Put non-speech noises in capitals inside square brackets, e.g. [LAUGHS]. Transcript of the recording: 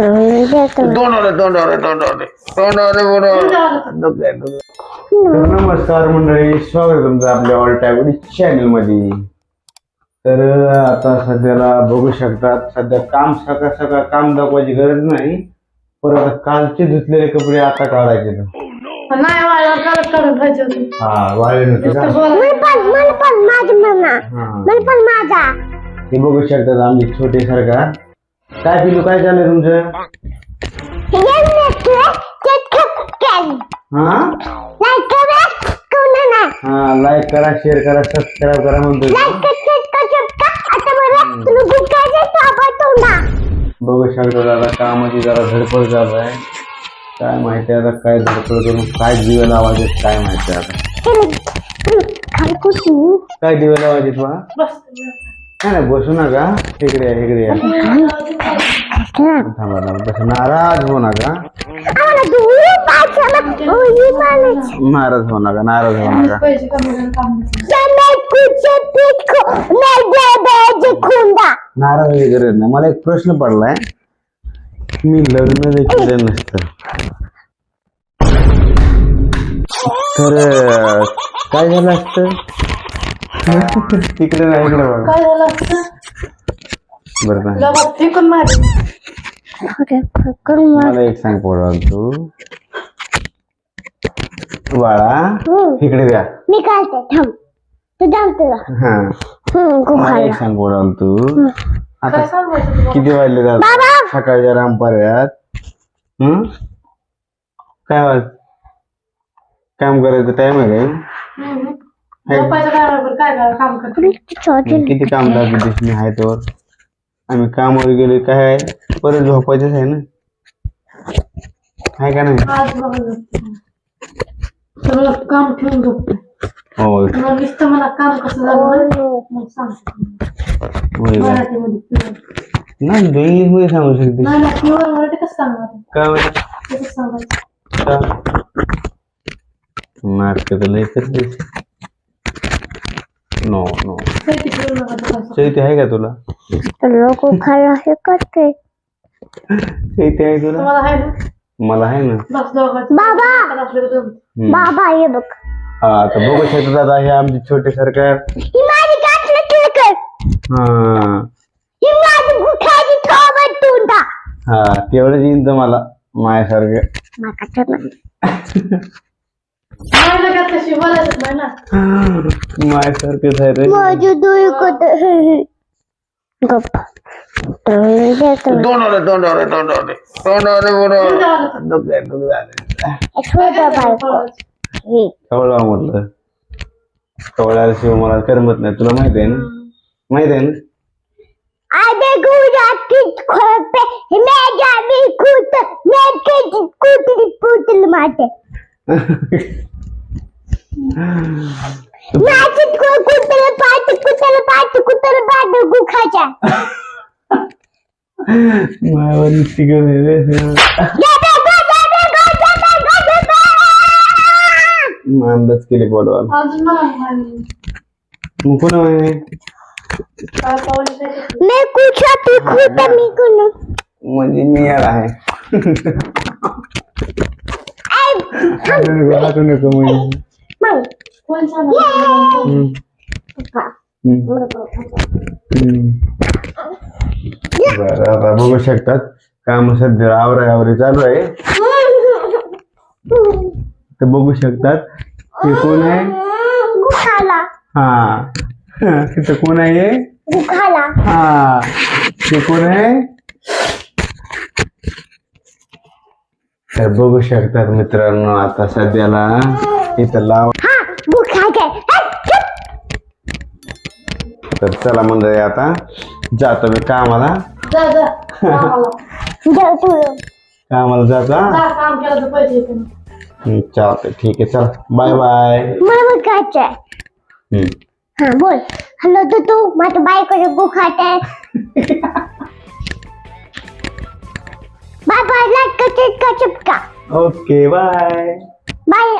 तोंडावर तोंडावर तोंडावर तोंडावर बोलावर तर नमस्कार मंडळी स्वागत आहे तुमचं आपल्या ऑल टायगोडी चॅनलमध्ये तर आता सध्याला बघू शकतात सध्या काम सकाळ सकाळ काम दाखवायची गरज नाही. पण आता कालचे धुतलेले कपडे आता काढायचे. नाही वाळल्यावर काढत काढून पाहिजे होते. हा वाळे नव्हते का? बोलायचं. मला पण माझी मम्मा हा. मला पण माझा. हे बघू शकतात आमचे छोटे सरकार काय पिलू काय चाललंय तुमचं? हा? हा लाईक करा शेअर करा सबस्क्राईब करा म्हणतो बघू शकता दादा कामाची जरा धडपड चालू आहे. काय माहिती आता काय धडपड करून काय दिवे लावायचे काय माहिती आता. काय दिवे लावायचे तुला बस. नाही बसू नका इकडे या इकडे या थांबा थांबा बस नाराज़ होऊ नका नाराज़ होऊ नका नाराज़ होऊ नका. नाराज़ वगैरे गरज नाही मला एक प्रश्न पडलाय। मी लग्न केलं नसतं तर काय झालं असतं? तिकडे नाही इकडे बघा. काय झालं? असतं बरं फेकून मारे. मला एक सांग पोरा तू. बाळा इकडे द्या. मी काढते थांब. तू तुला. हा. हम्म मला गुहाळा एक सांग पोरा तू. आता काय सांगायचं तुला? किती वाजले जात सकाळच्या रामपाऱ्यात. हं काय वाज काम करायचं टाइम आहे काय हम्म. काय काय काम करते? किती काम दाखवतेस मी आहे तर आम्ही कामावर गेले काय आहे? परत झोपायचंच आहे ना? आहे का नाही? आज बघा सगळं काम ठेवून झोपते. हो. मग नुसतं मला काम कसं झालं ना, मग सांगते होय का? मराठीमध्ये नाही तू इंग्लिशमध्ये सांगू शकते नाही नाही प्युअर मराठी कसं सांगणार? काय? कसं सांगायचं? का नाटक तर लय करतेस. नो नो काही तिकडे नका बघायचं. चैती आहे का तुला लोक खायला हे करते। चैती आहे तुला? तुम्हाला आहे ना? मला आहे ना? बस बाबा! हम्म. बाबा हे बघ। हा आता बघू शकतो दादा हे आमचे छोटे सरकार. ही माझी हा. ही माझी गुखाची थोबट तुंडा. हा तेवढंच येईन माझ्यासारखं. माका तर नाही. [LAUGHS] माझ्यासारखंच आहे रे माझी डोळे कत गप्प तोंडावर तोंडावर तोंडावर तोंडावर म्हटलं शिव मला करमत नाही तुला माहीत आहे ना माहीत आहे ना आधे गुजराती खोपे मैं जाबी कूत मैं के? कुतली पुतल माटे नाचित को कुतल पाट कुतल पाट कुतल पाट गुखाचा मायावाली शिकवण आहे रे जाबे गो जाबे गो जाबे गो जाबे मानलंच केले बोलवा अजून मला माहिती. मग कोणा माहिती काय पावली काय करते? मैं कुछ तू खुद मी कुन म्हणजे मी यार आहे मग? हम्म. हम्म. हम्म. बरं आता बघू शकतात काम सध्या आवरा आवरी चालू आहे तर बघू शकतात हे कोण आहे गुखाला हा तिथं कोण आहे? गुखाला हा ते कोण आहे तर बघू शकतात मित्रांनो आता सध्याला इथं लाव तर चला मंडळी आता जातो मी कामाला. जा जा. [LAUGHS] कामाला. जातो हा? हम्म, चालतंय. ठीक आहे चल. Bye bye. मला हम्म. हा बोल. हॅलो तू तू माझ्या गुखाट आहे. [LAUGHS] बाय बाय लाईक चिटका चिपका. Okay bye bye